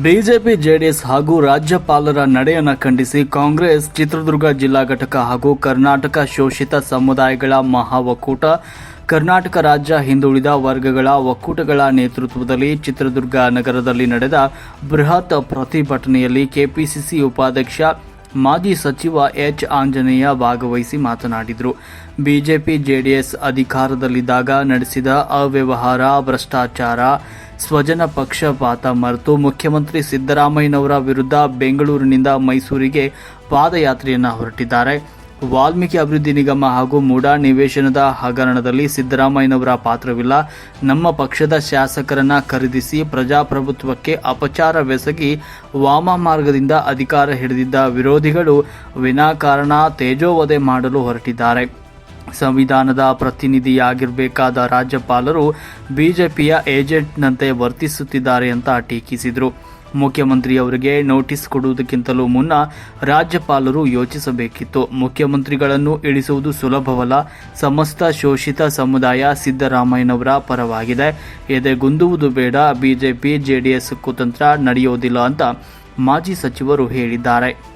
BJP, JDS ಹಾಗೂ ರಾಜ್ಯಪಾಲರ ನಡೆಯನ್ನು ಖಂಡಿಸಿ ಕಾಂಗ್ರೆಸ್, ಚಿತ್ರದುರ್ಗ ಜಿಲ್ಲಾ ಘಟಕ ಹಾಗೂ ಕರ್ನಾಟಕ ಶೋಷಿತ ಸಮುದಾಯಗಳ ಮಹಾ ಒಕ್ಕೂಟ ಕರ್ನಾಟಕ ರಾಜ್ಯ ಹಿಂದುಳಿದ ವರ್ಗಗಳ ಒಕ್ಕೂಟಗಳ ನೇತೃತ್ವದಲ್ಲಿ ಚಿತ್ರದುರ್ಗ ನಗರದಲ್ಲಿ ನಡೆದ ಬೃಹತ್ ಪ್ರತಿಭಟನೆಯಲ್ಲಿ ಕೆಪಿಸಿಸಿ ಉಪಾಧ್ಯಕ್ಷ ಮಾಜಿ ಸಚಿವ ಎಚ್. ಆಂಜನೇಯ ಭಾಗವಹಿಸಿ ಮಾತನಾಡಿದರು. ಬಿಜೆಪಿ, ಜೆಡಿಎಸ್ ಅಧಿಕಾರದಲ್ಲಿದ್ದಾಗ ನಡೆಸಿದ ಅವ್ಯವಹಾರ, ಭ್ರಷ್ಟಾಚಾರ, ಸ್ವಜನ ಪಕ್ಷಪಾತ ಮರೆತು ಮುಖ್ಯಮಂತ್ರಿ ಸಿದ್ದರಾಮಯ್ಯನವರ ವಿರುದ್ಧ ಬೆಂಗಳೂರಿನಿಂದ ಮೈಸೂರಿಗೆ ಪಾದಯಾತ್ರೆಯನ್ನು ಹೊರಟಿದ್ದಾರೆ. ವಾಲ್ಮೀಕಿ ಅಭಿವೃದ್ಧಿ ನಿಗಮ ಹಾಗೂ ಮೂಡಾ ನಿವೇಶನದ ಹಗರಣದಲ್ಲಿ ಸಿದ್ದರಾಮಯ್ಯನವರ ಪಾತ್ರವಿಲ್ಲ. ನಮ್ಮ ಪಕ್ಷದ ಶಾಸಕರನ್ನ ಖರೀದಿಸಿ ಪ್ರಜಾಪ್ರಭುತ್ವಕ್ಕೆ ಅಪಚಾರವೆಸಗಿ ವಾಮ ಮಾರ್ಗದಿಂದ ಅಧಿಕಾರ ಹಿಡಿದಿದ್ದ ವಿರೋಧಿಗಳು ವಿನಾಕಾರಣ ತೇಜೋವಧೆ ಮಾಡಲು ಹೊರಟಿದ್ದಾರೆ. ಸಂವಿಧಾನದ ಪ್ರತಿನಿಧಿಯಾಗಿರಬೇಕಾದ ರಾಜ್ಯಪಾಲರು ಬಿಜೆಪಿಯ ಏಜೆಂಟ್ನಂತೆ ವರ್ತಿಸುತ್ತಿದ್ದಾರೆ ಅಂತ ಟೀಕಿಸಿದರು. ಮುಖ್ಯಮಂತ್ರಿಯವರಿಗೆ ನೋಟಿಸ್ ಕೊಡುವುದಕ್ಕಿಂತಲೂ ಮುನ್ನ ರಾಜ್ಯಪಾಲರು ಯೋಚಿಸಬೇಕಿತ್ತು. ಮುಖ್ಯಮಂತ್ರಿಗಳನ್ನು ಇಳಿಸುವುದು ಸುಲಭವಲ್ಲ. ಸಮಸ್ತ ಶೋಷಿತ ಸಮುದಾಯ ಸಿದ್ದರಾಮಯ್ಯನವರ ಪರವಾಗಿದೆ. ಎದೆಗುಂದುವುದು ಬೇಡ. ಬಿಜೆಪಿ, ಜೆಡಿಎಸ್ ಕುತಂತ್ರ ನಡೆಯೋದಿಲ್ಲ ಅಂತ ಮಾಜಿ ಸಚಿವರು ಹೇಳಿದ್ದಾರೆ.